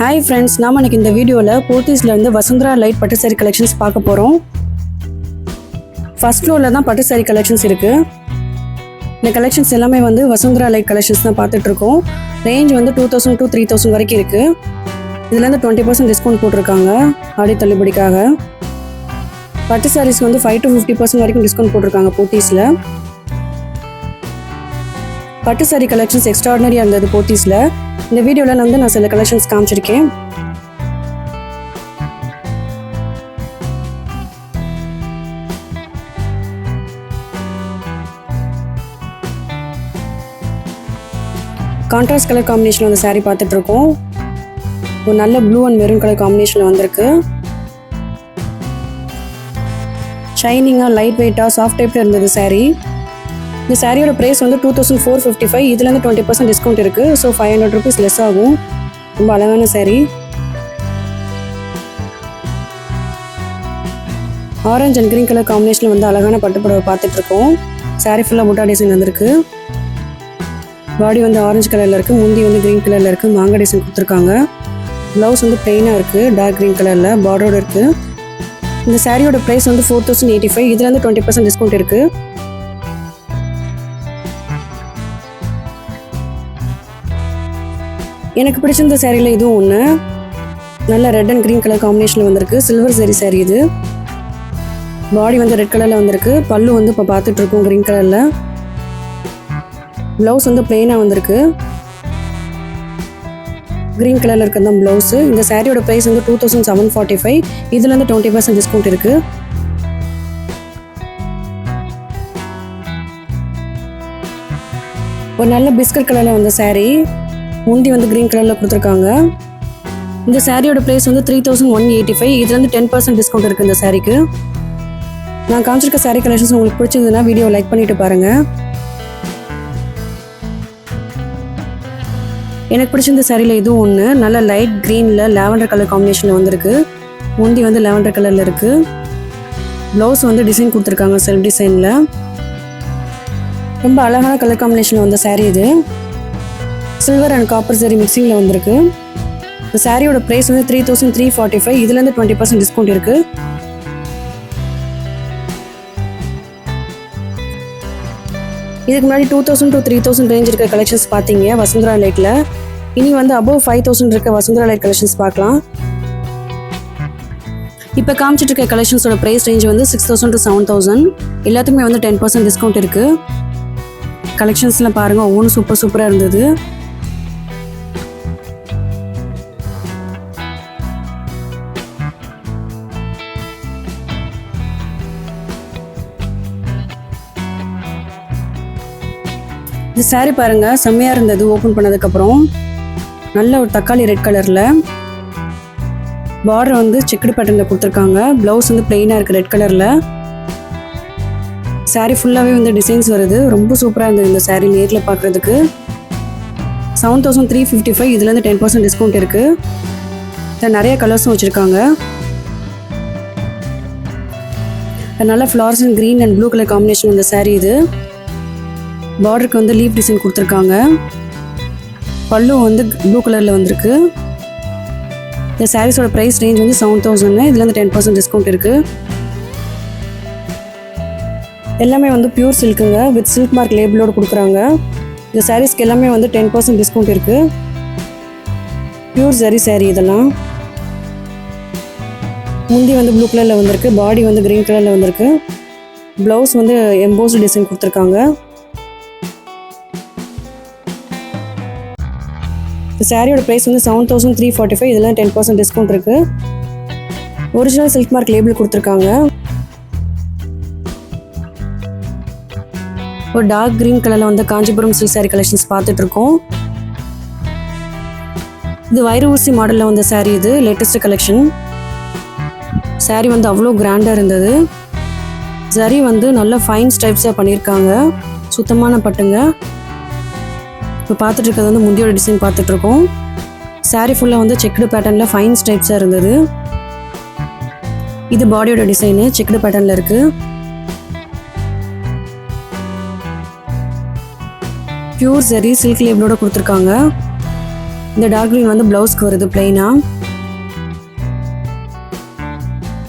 Hi friends நாம இன்னைக்கு இந்த வீடியோவில் போத்தீஸ்ல இருந்து வசுந்தரா லைட் பட்டு சாரி கலெக்ஷன்ஸ் பார்க்க போகிறோம் ஃபர்ஸ்ட் ஃப்ளோரில் தான் பட்டு சாரி கலெக்ஷன்ஸ் இருக்குது இந்த கலெக்ஷன்ஸ் எல்லாமே வந்து வசுந்தரா லைட் கலெக்ஷன்ஸ் தான் பார்த்துட்ருக்கோம். ரேஞ்ச் வந்து two thousand to three thousand வரைக்கும் இருக்குது இதுலேருந்து டுவெண்ட்டி பர்சன்ட் டிஸ்கவுண்ட் போட்டிருக்காங்க ஆடி தள்ளுபடிக்காக. பட்டு சாரீஸ்க்கு வந்து ஃபைவ் டு ஃபிஃப்டி பர்சன்ட் வரைக்கும் டிஸ்கவுண்ட் போட்டிருக்காங்க போத்தீஸில் பட்டு சாரி கலெக்ஷன்ஸ் எக்ஸ்ட்ராடனரியாக இருந்தது போத்தீஸில். இந்த வீடியோவில் வந்து நான் சில கலெக்ஷன்ஸ் காமிச்சிருக்கேன். கான்ட்ராஸ்ட் கலர் காம்பினேஷன் அந்த saree பார்த்துட்டு இருக்கோம் ஒரு நல்ல ப்ளூ அண்ட் மெரூன் கலர் காம்பினேஷனில் வந்திருக்கு. ஷைனிங்காக லைட் வெயிட்டாக சாஃப்ட் டைப்பில் இருந்தது சாரீ இந்த சாரியோட ப்ரைஸ் வந்து two thousand four fifty five இதுலேருந்து டுவெண்ட்டி பர்சன்ட் டிஸ்கவுண்ட் இருக்குது so five hundred rupees less ஆகும். ரொம்ப அழகான saree. Orange and green colour காம்பினேஷனில் வந்து அழகான பட்டு புடவை பார்த்துட்டு இருக்கோம். Saree ஃபுல்லாக முட்டா டிசைன் வந்திருக்கு. பாடி வந்து ஆரஞ்சு கலரில் இருக்குது முந்தி வந்து க்ரீன் கலரில் இருக்குது மாங்காய் டிசைன் கொடுத்துருக்காங்க. ப்ளவுஸ் வந்து ப்ளெயினாக இருக்குது டார்க் க்ரீன் கலரில் பார்டரோட இருக்குது இந்த சாரியோட ப்ரைஸ் வந்து ஃபோர் தௌசண்ட் எயிட்டி ஃபைவ் இதுலேருந்து டுவெண்ட்டி பர்சன்ட் டிஸ்கவுண்ட் இருக்குது எனக்கு பிடிச்சிருந்த சேரீல இதுவும் ஒன்று நல்ல ரெட் அண்ட் க்ரீன் கலர் காம்பினேஷனில் வந்திருக்கு. சில்வர் சேரீ saree இது. பாடி வந்து ரெட் கலரில் வந்திருக்கு. பல்லு வந்து இப்போ பார்த்துட்ருக்கோம் க்ரீன் கலரில் ப்ளவுஸ் வந்து பிளெயினாக வந்திருக்கு. க்ரீன் கலரில் இருக்க தான் ப்ளவுஸு இந்த சாரியோட ப்ரைஸ் வந்து two thousand seven forty five இதுலேருந்து டுவெண்ட்டி பர்சன்ட் டிஸ்கவுண்ட் இருக்குது ஒரு நல்ல பிஸ்கட் கலரில் வந்த சாரீ முந்தி வந்து க்ரீன் கலரில் கொடுத்துருக்காங்க. இந்த சாரியோட ப்ரைஸ் வந்து three thousand one eighty five இதுலேருந்து டென் பர்சன்ட் டிஸ்கவுண்ட் இருக்குது இந்த சாரிக்கு நான் காமிச்சிருக்க saree கலெக்ஷன்ஸ் உங்களுக்கு பிடிச்சிருந்ததுன்னா வீடியோ லைக் பண்ணிட்டு பாருங்கள் எனக்கு பிடிச்சிருந்த சாரியில் இதுவும் ஒன்று நல்ல லைட் க்ரீனில் லாவெண்டர் கலர் காம்பினேஷனில் வந்திருக்கு. முந்தி வந்து லாவெண்டர் கலரில் இருக்குது ப்ளவுஸ் வந்து டிசைன் கொடுத்துருக்காங்க செல்ஃப் டிசைனில் ரொம்ப அழகான கலர் காம்பினேஷனில் வந்த saree இது. சில்வர் அண்ட் காப்பர் saree மிக்சிங்கில் வந்திருக்கு. இந்த சாரியோட ப்ரைஸ் வந்து three thousand three forty five இதுலேருந்து டுவெண்ட்டி பர்சன்ட் டிஸ்கவுண்ட் இருக்குது இதுக்கு முன்னாடி two thousand to three thousand range இருக்க கலெக்ஷன்ஸ் பார்த்தீங்க வசுந்தரா லைட்டில் இனி வந்து அபவ் ஃபைவ் தௌசண்ட் இருக்க வசுந்தரா லைட் கலெக்ஷன்ஸ் பார்க்கலாம். இப்போ காமிச்சிட்டு இருக்க கலெக்ஷன்ஸோட ப்ரைஸ் ரேஞ்ச் வந்து six thousand to seven thousand எல்லாத்துக்குமே வந்து டென் பர்சன்ட் டிஸ்கவுண்ட் இருக்குது கலெக்ஷன்ஸ்லாம் பாருங்கள் ஒவ்வொன்றும் சூப்பர் சூப்பராக இருந்தது. இந்த பாருங்கள் பாருங்க செம்மையாக இருந்தது. ஓப்பன் பண்ணதுக்கப்புறம் நல்ல ஒரு தக்காளி ரெட் கலரில் பார்டர் வந்து செக்குடு பேட்டர்னில் கொடுத்துருக்காங்க. ப்ளவுஸ் வந்து பிளெயினாக இருக்குது ரெட் கலரில் saree ஃபுல்லாகவே வந்து டிசைன்ஸ் வருது. ரொம்ப சூப்பராக இருந்தது இந்த saree நேரில் பார்க்குறதுக்கு seven thousand three fifty five இதுலேருந்து டென் பர்சன்ட் டிஸ்கவுண்ட் இருக்குது இதில் நிறைய கலர்ஸும் வச்சுருக்காங்க. நல்ல flowers and green and blue colour combination இந்த saree இது. பார்டருக்கு வந்து லீஃப் டிசைன் கொடுத்துருக்காங்க. பல்லு வந்து ப்ளூ கலரில் வந்திருக்கு. இந்த சாரீஸோட ப்ரைஸ் ரேஞ்ச் வந்து செவன் தௌசண்ட் வந்து டென் பர்சன்ட் டிஸ்கவுண்ட் இருக்குது எல்லாமே வந்து பியூர் சில்க்குங்க வித் சில்க் மார்க் லேபிளோடு கொடுக்குறாங்க. இந்த சாரீஸ்க்கு எல்லாமே வந்து டென் பர்சன்ட் டிஸ்கவுண்ட் இருக்குது பியூர் ஜரி சாரீ இதெல்லாம். முந்தி வந்து ப்ளூ கலரில் வந்திருக்கு. பாடி வந்து க்ரீன் கலரில் வந்திருக்கு. ப்ளவுஸ் வந்து எம்போஸ் டிசைன் கொடுத்துருக்காங்க. இந்த சாரியோட ப்ரைஸ் வந்து seven thousand three forty five இதெல்லாம் டென் பர்சன்ட் டிஸ்கவுண்ட் இருக்குது ஒரிஜினல் சில்க் மார்க் லேபிள் கொடுத்துருக்காங்க. ஒரு டார்க் க்ரீன் கலரில் வந்து காஞ்சிபுரம் சில்க் சாரி கலெக்ஷன்ஸ் பார்த்துட்ருக்கோம். இது வயிறு ஊசி மாடலில் வந்த saree இது லேட்டஸ்ட் கலெக்ஷன் saree வந்து அவ்வளோ கிராண்டாக இருந்தது. சரி வந்து நல்ல ஃபைன் ஸ்டைப்ஸாக பண்ணியிருக்காங்க. சுத்தமான பட்டுங்க. இப்போ பார்த்துட்டு இருக்கிறது வந்து முந்தியோட டிசைன் பார்த்துட்ருக்கோம். இருக்கோம் ஃபுல்லாக வந்து செக்குடு பேட்டர்னில் ஃபைன் ஸ்டைப்ஸாக இருந்தது. இது பாடியோட டிசைனு செக்குடு பேட்டர்னில் இருக்குது பியூர் சரி சில்க் லேபிளோட கொடுத்துருக்காங்க. இந்த டார்க் க்ரீன் வந்து ப்ளவுஸ்க்கு வருது பிளெயினாக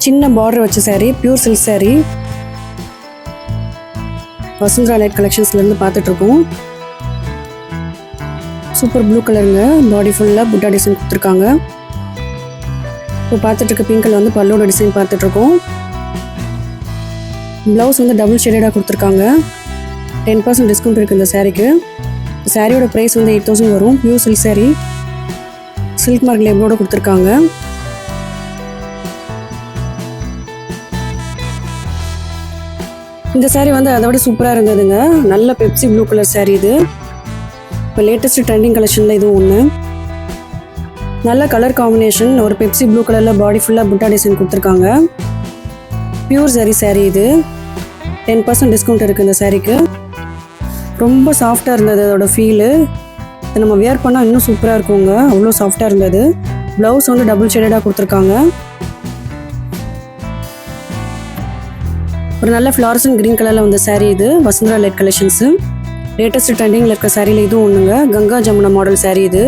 சின்ன பார்டர் வச்ச sari pure silk sari Vasundhara light கலெக்ஷன்ஸ்லேருந்து பார்த்துட்ருக்கோம். சூப்பர் ப்ளூ கலருங்க. பாடி ஃபுல்லாக புட்டா டிசைன் கொடுத்துருக்காங்க. இப்போ பார்த்துட்ருக்க பிங்க் கலர் வந்து பல்லோட டிசைன் பார்த்துட்ருக்கோம் ப்ளவுஸ் வந்து டபுள் ஷேடடாக கொடுத்துருக்காங்க. டென் பர்சன்ட் டிஸ்கவுண்ட் இருக்குது இந்த சாரீக்கு சாரியோட ப்ரைஸ் வந்து எயிட் தௌசண்ட் வரும். Pure silk saree. Silk mark லேபிளோட கொடுத்துருக்காங்க. இந்த saree வந்து அதை விட சூப்பராக இருந்ததுங்க. நல்ல பெப்சி ப்ளூ கலர் saree இது. இப்போ லேட்டஸ்ட் ட்ரெண்டிங் கலெக்ஷனில் இதுவும் ஒன்று நல்ல கலர் காம்பினேஷன் ஒரு பெப்சி ப்ளூ கலரில் பாடி ஃபுல்லாக புட்டா டிசைன் கொடுத்துருக்காங்க. பியூர் சரி saree இது. டென் பர்சன்ட் டிஸ்கவுண்ட் இருக்குது இந்த சாரீக்கு ரொம்ப சாஃப்டாக இருந்தது அதோட ஃபீலு இதை நம்ம வியர் பண்ணால் இன்னும் சூப்பராக இருக்குங்க. அவ்வளோ சாஃப்டாக இருந்தது. ப்ளவுஸ் வந்து டபுள் ஷேடடாக கொடுத்துருக்காங்க. ஒரு நல்ல ஃப்ளாரசன் க்ரீன் கலரில் வந்த saree இது வசுந்தரா லைட் கலெக்ஷன்ஸு லேட்டஸ்ட் ட்ரெண்டிங்கில் இருக்க சாரியில் இதுவும் ஒன்றுங்க கங்கா ஜமுனா மாடல் saree இது.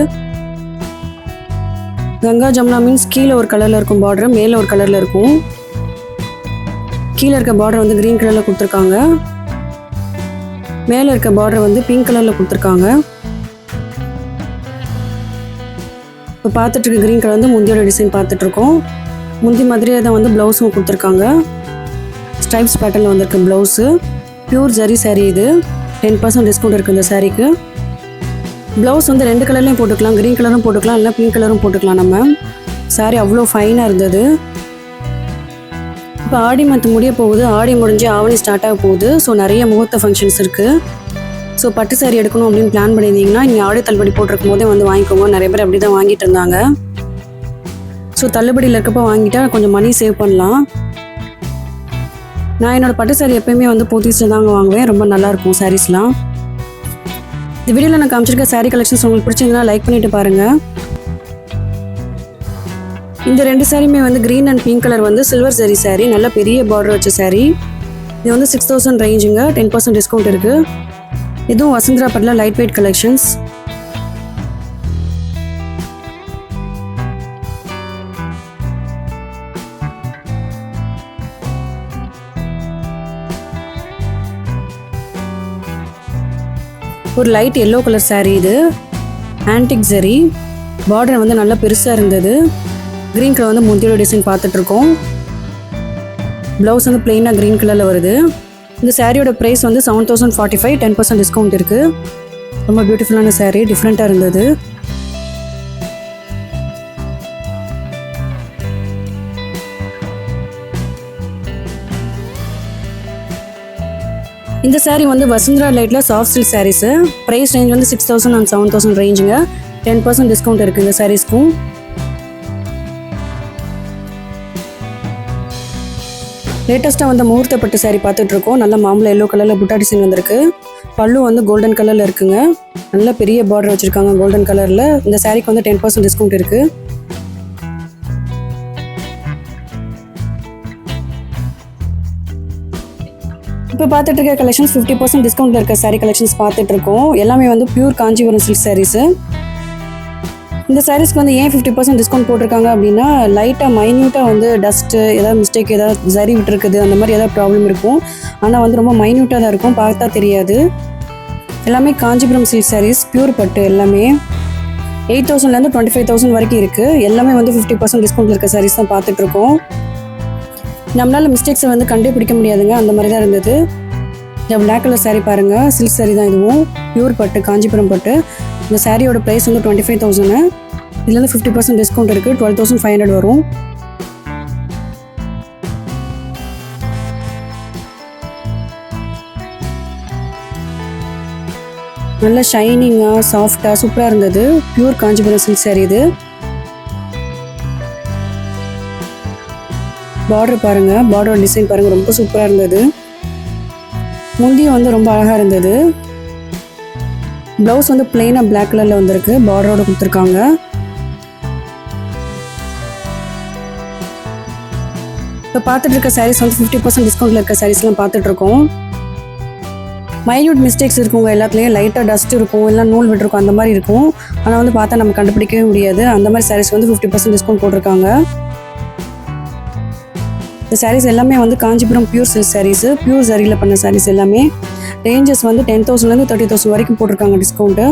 கங்கா ஜமுனா மீன்ஸ் கீழே ஒரு கலரில் இருக்கும் பார்டர் மேலே ஒரு கலரில் இருக்கும். கீழே இருக்க பார்டர் வந்து க்ரீன் கலரில் கொடுத்துருக்காங்க. மேலே இருக்க பார்டர் வந்து பிங்க் கலரில் கொடுத்துருக்காங்க. இப்போ பார்த்துட்டு இருக்க க்ரீன் கலர் வந்து முந்தியோட டிசைன் பார்த்துட்ருக்கோம் முந்தி மாதிரியே தான் வந்து ப்ளவுஸும் கொடுத்துருக்காங்க. ஸ்ட்ரைப்ஸ் பேட்டர்னில் வந்திருக்கு ப்ளவுஸு ப்யூர் ஜரி சரி இது. டென் பர்சன்ட் டிஸ்கவுண்ட் இருக்குது இந்த சாரீக்கு ப்ளவுஸ் வந்து ரெண்டு கலர்லேயும் போட்டுக்கலாம் க்ரீன் கலரும் போட்டுக்கலாம் இல்லை பிங்க் கலரும் போட்டுக்கலாம் நம்ம. சாரீ அவ்வளோ ஃபைனாக இருந்தது. இப்போ ஆடி மந்த் முடிய போகுது. ஆடி முடிஞ்சு ஆவணி ஸ்டார்ட் ஆக போகுது. ஸோ நிறைய முகூர்த்த ஃபங்க்ஷன்ஸ் இருக்குது ஸோ பட்டு சாரி எடுக்கணும் அப்படின்னு பிளான் பண்ணியிருந்தீங்கன்னா நீங்கள் ஆடி தள்ளுபடி போட்டிருக்கும் போதே வந்து வாங்கிக்கோங்க. நிறைய பேர் அப்படி தான் வாங்கிட்டு இருந்தாங்க. ஸோ தள்ளுபடியில் இருக்கப்போ வாங்கிட்டா கொஞ்சம் மணி சேவ் பண்ணலாம். நான் என்னோட பட்டு சாரி எப்பயுமே வந்து போத்தீஸில் தாங்க வாங்குவேன். ரொம்ப நல்லாயிருக்கும் சாரீஸ்லாம் இந்த வீடியோவில் நான் காமிச்சிருக்க சாரீ கலெக்ஷன்ஸ் உங்களுக்கு பிடிச்சிருந்தனா லைக் பண்ணிட்டு பாருங்கள் இந்த ரெண்டு சாரியுமே வந்து க்ரீன் அண்ட் பிங்க் கலர் வந்து சில்வர் சரி saree நல்ல பெரிய பார்டர் வச்ச saree. இது வந்து சிக்ஸ் தௌசண்ட் ரேஞ்சுங்க டென் பர்சன்ட் டிஸ்கவுண்ட் இருக்குது இதுவும் வசுந்தரா பட்டில் லைட் வெயிட் கலெக்ஷன்ஸ் ஒரு லைட் எல்லோ கலர் சாரீ இது. ஆன்டிக் சரி பார்டர் வந்து நல்லா பெருசாக இருந்தது. க்ரீன் கலர் வந்து முந்தியோட டிசைன் பார்த்துட்ருக்கோம். ப்ளவுஸ் வந்து பிளெயினாக க்ரீன் கலரில் வருது. இந்த சாரியோட ப்ரைஸ் வந்து seven thousand forty five ten percent discount இருக்குது ரொம்ப பியூட்டிஃபுல்லான சாரீ டிஃப்ரெண்ட்டாக இருந்தது. இந்த சாரீ வந்து வசுந்தரா லைட்டில் soft silk saris price range வந்து six thousand and seven thousand ரேஞ்சுங்க ten percent discount இருக்குது இந்த சாரீஸ்க்கும் லேட்டஸ்ட்டாக வந்து முகூர்த்த பட்டு saree பார்த்துட்டு இருக்கோம் நல்ல எல்லோ கலரில் புட்டா டிசைன் வந்திருக்கு. பல்லு வந்து கோல்டன் கலரில் இருக்குங்க. நல்ல பெரிய பார்டர் வச்சுருக்காங்க கோல்டன் கலரில் இந்த சாரீக்கு வந்து டென் பர்சன்ட் டிஸ்கவுண்ட் இருக்குது இப்போ பார்த்துட்டு இருக்க கலெக்ஷன்ஸ் ஃபிஃப்டி பர்சன்ட் டிஸ்கவுண்ட் இருக்க சாரீ கலெக்ஷன்ஸ் பார்த்துட்டு இருக்கோம் எல்லாமே வந்து பியூர் காஞ்சிபுரம் சில்க் சாரீஸு இந்த சாரீஸ்க்கு வந்து ஏன் ஃபிஃப்டி பர்சன்ட் டிஸ்கவுண்ட் போட்டிருக்காங்க அப்படின்னா லைட்டாக மைன்யூட்டாக வந்து டஸ்ட்டு ஏதாவது மிஸ்டேக் ஏதாவது ஜரி விட்டுருக்குது அந்த மாதிரி ஏதாவது ப்ராப்ளம் இருக்கும். ஆனால் வந்து ரொம்ப மைன்யூட்டாக தான் இருக்கும் பார்த்தா தெரியாது. எல்லாமே காஞ்சிபுரம் சில்க் சாரீஸ் பியூர் பட்டு எல்லாமே. எயிட் தௌசண்ட்லேருந்து டுவெண்ட்டி ஃபைவ் தௌசண்ட் வரைக்கும் இருக்குது எல்லாமே வந்து ஃபிஃப்டி பர்சன்ட் டிஸ்கவுண்ட் இருக்க சாரீஸ் தான் பார்த்துட்ருக்கோம். நம்மளால் மிஸ்டேக்ஸை வந்து கண்டுபிடிக்க முடியாதுங்க. அந்த மாதிரி தான் இருந்தது. இந்த பிளாக் கலர் சாரீ பாருங்கள் சில்க் சாரீ தான் இதுவும். பியூர் பட்டு காஞ்சிபுரம் பட்டு. இந்த சாரியோட ப்ரைஸ் வந்து டுவெண்ட்டி ஃபைவ் தௌசண்ட் இதுலேருந்து ஃபிஃப்டி பர்சன்ட் டிஸ்கவுண்ட் இருக்குது டுவெல் தௌசண்ட் ஃபைவ் ஹண்ட்ரட் வரும். நல்ல ஷைனிங்காக சாஃப்டாக சூப்பராக இருந்தது. பியூர் காஞ்சிபுரம் சில்க் saree இது. பார்டர் பாருங்க. பார்டர் டிசைன் பாருங்க. ரொம்ப சூப்பராக இருந்தது. முந்தியும் வந்து ரொம்ப அழகாக இருந்தது. ப்ளவுஸ் வந்து பிளெயினாக பிளாக் கலரில் வந்திருக்கு. பார்டரோட கொடுத்துருக்காங்க. இப்போ பார்த்துட்டு இருக்க சாரீஸ் வந்து ஃபிஃப்டி பர்சன்ட் டிஸ்கவுண்ட்டில் இருக்க சாரீஸ்லாம் பார்த்துட்டு இருக்கோம். மைன்யூட் மிஸ்டேக்ஸ் இருக்குங்க எல்லாத்துலேயும் லைட்டாக டஸ்ட் இருக்கும். இல்லை நூல் விட்டுருக்கும் அந்த மாதிரி இருக்கும். ஆனால் வந்து பார்த்தா நம்ம கண்டுபிடிக்கவே முடியாது. அந்த மாதிரி சாரீஸ் வந்து ஃபிஃப்டி பர்சன்ட் டிஸ்கவுண்ட் போட்டிருக்காங்க. இந்த சாரீஸ் எல்லாமே வந்து Kanchipuram pure silk saris pure சரியில் பண்ண சாரீஸ் எல்லாமே. ரேஞ்சஸ் வந்து டென் தௌசண்ட்லேருந்து தேர்ட்டி தௌசண்ட் வரைக்கும் போட்டிருக்காங்க டிஸ்கவுண்ட்டு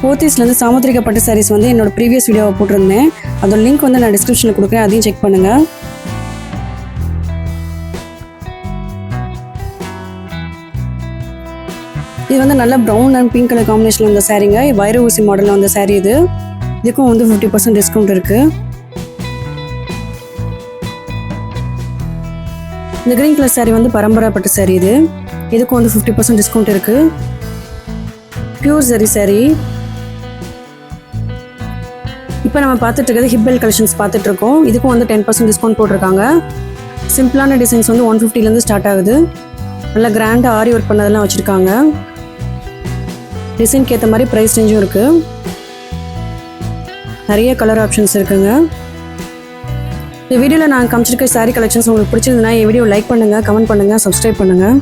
போத்தீஸ்லேருந்து சாமுத்திரிகா பட்டு சாரீஸ் வந்து என்னோட ப்ரீவியஸ் வீடியோவை போட்டிருந்தேன். அதோட லிங்க் வந்து நான் டிஸ்கிரிப்ஷனில் கொடுக்குறேன் அதையும் செக் பண்ணுங்கள் இது வந்து நல்ல ப்ரௌன் அண்ட் பிங்க் கலர் காம்பினேஷனில் வந்த சாரீங்க வைர ஊசி மாடலில் வந்த சாரீ இது. இதுக்கும் வந்து ஃபிஃப்டி பர்சன்ட் டிஸ்கவுண்ட் இருக்குது இந்த கிரீன் கலர் சாரீ வந்து பரம்பரை பட்டு இது. இதுக்கும் வந்து ஃபிஃப்டி பர்சன்ட் டிஸ்கவுண்ட் இருக்குது பியூர் சரி சாரீ இப்போ நம்ம பார்த்துட்டு இருக்கிறது கலெக்ஷன்ஸ் பார்த்துட்டு இருக்கோம். இதுக்கும் வந்து டென் பர்சன்ட் டிஸ்கவுண்ட் போட்டிருக்காங்க. சிம்பிளான டிசைன்ஸ் வந்து ஒன் ஃபிஃப்டிலேருந்து ஸ்டார்ட் ஆகுது. நல்லா கிராண்டாக ஆரி ஒர்க் பண்ணதெல்லாம் வச்சுருக்காங்க. டிசைனுக்கு ஏற்ற மாதிரி ப்ரைஸ் ரேஞ்சும் இருக்குது நிறைய கலர் ஆப்ஷன்ஸ் இருக்குங்க. இந்த வீடியோவில் நான் காமிச்சிருக்க saree கலெக்ஷன்ஸ் உங்களுக்கு பிடிச்சிருந்தனா என் வீடியோ லைக் பண்ணுங்கள் கமெண்ட் பண்ணுங்கள் சப்ஸ்கிரைப் பண்ணுங்கள்